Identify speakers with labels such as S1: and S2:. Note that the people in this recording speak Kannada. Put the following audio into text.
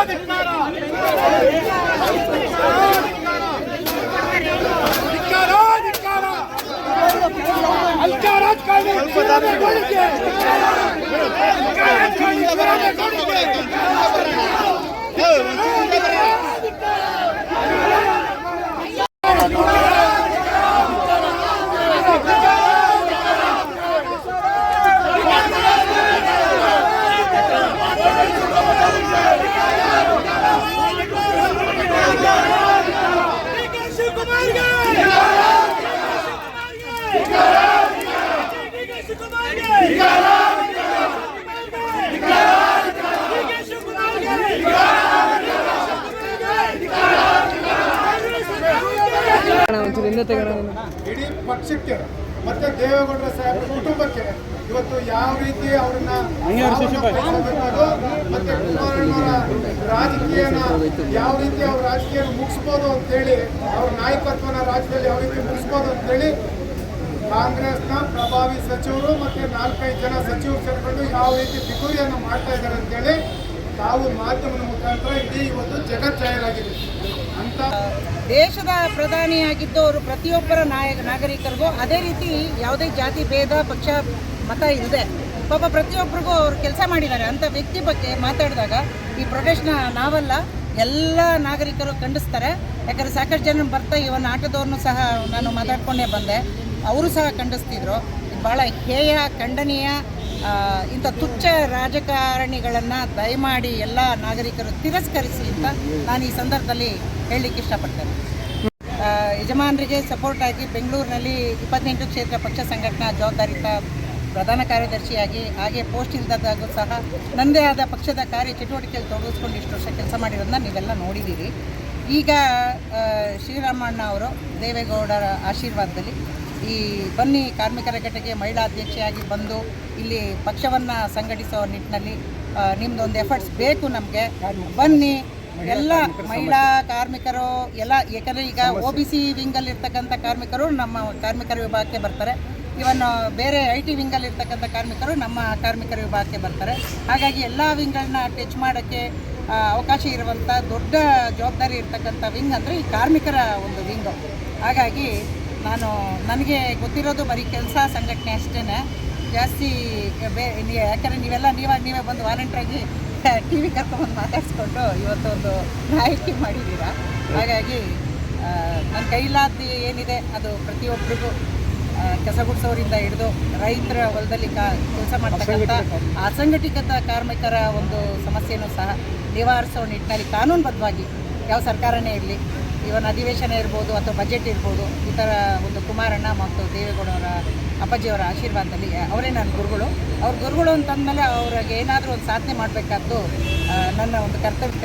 S1: ಅಧಿಕಾರ ರಾಜಕಾರಣಿ ಇಡೀ ಪಕ್ಷಕ್ಕೆ ಮತ್ತೆ ದೇವೇಗೌಡರ ಸಾಹೇಬರ ಕುಟುಂಬಕ್ಕೆ ಇವತ್ತು ಯಾವ ರೀತಿ ಅವರನ್ನ ಮತ್ತೆ ಕುಮಾರಣ್ಣವರ ರಾಜಕೀಯನ ಯಾವ ರೀತಿ ಅವ್ರ ರಾಜಕೀಯ ಮುಗಿಸ್ಬೋದು ಅಂತೇಳಿ ಅವ್ರ ನಾಯಕತ್ವನ ರಾಜ್ಯದಲ್ಲಿ ಯಾವ ರೀತಿ ಮುಗಿಸ್ಬೋದು ಅಂತೇಳಿ ಕಾಂಗ್ರೆಸ್ನ ಪ್ರಭಾವಿ ಸಚಿವರು ಮತ್ತೆ ನಾಲ್ಕೈದು ಜನ ಸಚಿವರು ಸೇರ್ಕೊಂಡು ಯಾವ ರೀತಿ ಬಿಗುರಿಯನ್ನು ಮಾಡ್ತಾ ಇದ್ದಾರೆ ಅಂತೇಳಿ ತಾವು ಮಾಧ್ಯಮದ ಮುಖಾಂತರ ಇಡೀ ಇವತ್ತು ಜಗತ್ ಜಾಹೀರಾಗಿದೆ ಅಂತ
S2: ದೇಶದ ಪ್ರಧಾನಿಯಾಗಿದ್ದವರು ಪ್ರತಿಯೊಬ್ಬರ ನಾಯಕ ನಾಗರಿಕರಿಗೂ ಅದೇ ರೀತಿ ಯಾವುದೇ ಜಾತಿ, ಭೇದ, ಪಕ್ಷ, ಮತ ಇಲ್ಲದೆ ಪಾಪ ಪ್ರತಿಯೊಬ್ಬರಿಗೂ ಅವರು ಕೆಲಸ ಮಾಡಿದ್ದಾರೆ. ಅಂಥ ವ್ಯಕ್ತಿ ಬಗ್ಗೆ ಮಾತಾಡಿದಾಗ ಈ ಪ್ರೊಟೆಸ್ಟ್ನ ನಾವಲ್ಲ, ಎಲ್ಲ ನಾಗರಿಕರು ಖಂಡಿಸ್ತಾರೆ. ಯಾಕಂದರೆ ಸಾಕಷ್ಟು ಜನ ಬರ್ತಾ ಇವನ್ ಆಟೋದವ್ರನ್ನೂ ಸಹ ನಾನು ಮಾತಾಡ್ಕೊಂಡೇ ಬಂದೆ. ಅವರು ಸಹ ಖಂಡಿಸ್ತಿದ್ರು. ಭಾಳ ಹೇಯ, ಖಂಡನೀಯ ಇಂಥ ತುಚ್ಛ ರಾಜಕಾರಣಿಗಳನ್ನು ದಯಮಾಡಿ ಎಲ್ಲ ನಾಗರಿಕರು ತಿರಸ್ಕರಿಸಿ ಅಂತ ನಾನು ಈ ಸಂದರ್ಭದಲ್ಲಿ ಹೇಳಲಿಕ್ಕೆ ಇಷ್ಟಪಡ್ತೇನೆ. ಯಜಮಾನರಿಗೆ ಸಪೋರ್ಟ್ ಆಗಿ ಬೆಂಗಳೂರಿನಲ್ಲಿ ಇಪ್ಪತ್ತೆಂಟು ಕ್ಷೇತ್ರ ಪಕ್ಷ ಸಂಘಟನಾ ಜವಾಬ್ದಾರಿತ ಪ್ರಧಾನ ಕಾರ್ಯದರ್ಶಿಯಾಗಿ, ಹಾಗೆ ಪೋಸ್ಟ್ ಇಲ್ಲದಾಗೂ ಸಹ ನನ್ನದೇ ಆದ ಪಕ್ಷದ ಕಾರ್ಯ ಚಟುವಟಿಕೆಯಲ್ಲಿ ತೊಡಗಿಸ್ಕೊಂಡು ಇಷ್ಟು ವರ್ಷ ಕೆಲಸ ಮಾಡಿರೋದನ್ನ ನೀವೆಲ್ಲ ನೋಡಿದ್ದೀರಿ. ಈಗ ಶ್ರೀರಾಮಣ್ಣ ಅವರು ದೇವೇಗೌಡರ ಆಶೀರ್ವಾದದಲ್ಲಿ ಈ ಬನ್ನಿ ಕಾರ್ಮಿಕರ ಘಟಕ್ಕೆ ಮಹಿಳಾ ಅಧ್ಯಕ್ಷೆಯಾಗಿ ಬಂದು ಇಲ್ಲಿ ಪಕ್ಷವನ್ನು ಸಂಘಟಿಸೋ ನಿಟ್ಟಿನಲ್ಲಿ ನಿಮ್ಮದೊಂದು ಎಫರ್ಟ್ಸ್ ಬೇಕು ನಮಗೆ. ಬನ್ನಿ, ಎಲ್ಲ ಮಹಿಳಾ ಕಾರ್ಮಿಕರು, ಎಲ್ಲ ಯಾಕಂದರೆ ಈಗ ಒ ಬಿ ಸಿ ವಿಂಗಲ್ಲಿ ಇರ್ತಕ್ಕಂಥ ಕಾರ್ಮಿಕರು ನಮ್ಮ ಕಾರ್ಮಿಕರ ವಿಭಾಗಕ್ಕೆ ಬರ್ತಾರೆ. ಇವನ್ ಬೇರೆ ಐ ಟಿ ವಿಂಗಲ್ಲಿ ಇರ್ತಕ್ಕಂಥ ಕಾರ್ಮಿಕರು ನಮ್ಮ ಕಾರ್ಮಿಕರ ವಿಭಾಗಕ್ಕೆ ಬರ್ತಾರೆ. ಹಾಗಾಗಿ ಎಲ್ಲ ವಿಂಗ್ಗಳನ್ನ ಟಚ್ ಮಾಡೋಕ್ಕೆ ಅವಕಾಶ ಇರುವಂಥ ದೊಡ್ಡ ಜವಾಬ್ದಾರಿ ಇರ್ತಕ್ಕಂಥ ವಿಂಗ್ ಅಂದರೆ ಈ ಕಾರ್ಮಿಕರ ಒಂದು ವಿಂಗ್ ಹಾಗಾಗಿ ನಾನು ನನಗೆ ಗೊತ್ತಿರೋದು ಬರೀ ಕೆಲಸ ಸಂಘಟನೆ ಅಷ್ಟೇ ಜಾಸ್ತಿ ಬೇ ಯಾಕಂದರೆ ನೀವೆಲ್ಲ ನೀವಾಗ ನೀವೇ ಬಂದು ವಾಲಂಟ್ರಾಗಿ ಟಿ ವಿ ಕರ್ಕೊಂಡ್ಬಂದು ಮಾತಾಡಿಸ್ಕೊಂಡು ಇವತ್ತು ಒಂದು ನಾಯಕಿ ಮಾಡಿದ್ದೀರಾ? ಹಾಗಾಗಿ ನನ್ನ ಕೈಲಾದ ಏನಿದೆ ಅದು ಪ್ರತಿಯೊಬ್ಬರಿಗೂ ಕೆಲಸ ಕಸ ಗುಡಿಸೋರಿಂದ ಹಿಡಿದು ರೈತರ ಹೊಲದಲ್ಲಿ ಕಾ ಕೆಲಸ ಮಾಡ್ತಕ್ಕಂಥ ಅಸಂಘಟಿತ. ಕಾರ್ಮಿಕರ ಒಂದು ಸಮಸ್ಯೆಯನ್ನು ಸಹ ನಿವಾರಿಸೋ ನಿಟ್ಟಿನಲ್ಲಿ ಕಾನೂನುಬದ್ಧವಾಗಿ ಯಾವ ಸರ್ಕಾರನೇ ಇರಲಿ ಇವನ್ ಅಧಿವೇಶನ ಇರ್ಬೋದು ಅಥವಾ ಬಜೆಟ್ ಇರ್ಬೋದು, ಈ ಥರ ಒಂದು ಕುಮಾರಣ್ಣ ಮತ್ತು ದೇವೇಗೌಡವರ ಅಪ್ಪಾಜಿಯವರ ಆಶೀರ್ವಾದದಲ್ಲಿ ಅವರೇ ನನ್ನ ಗುರುಗಳು. ಅವ್ರ ಗುರುಗಳು ಅಂತಂದಮೇಲೆ ಅವ್ರಿಗೆ ಏನಾದರೂ ಒಂದು ಸಾಧನೆ ಮಾಡಬೇಕಾದ್ದು ನನ್ನ ಒಂದು ಕರ್ತವ್ಯ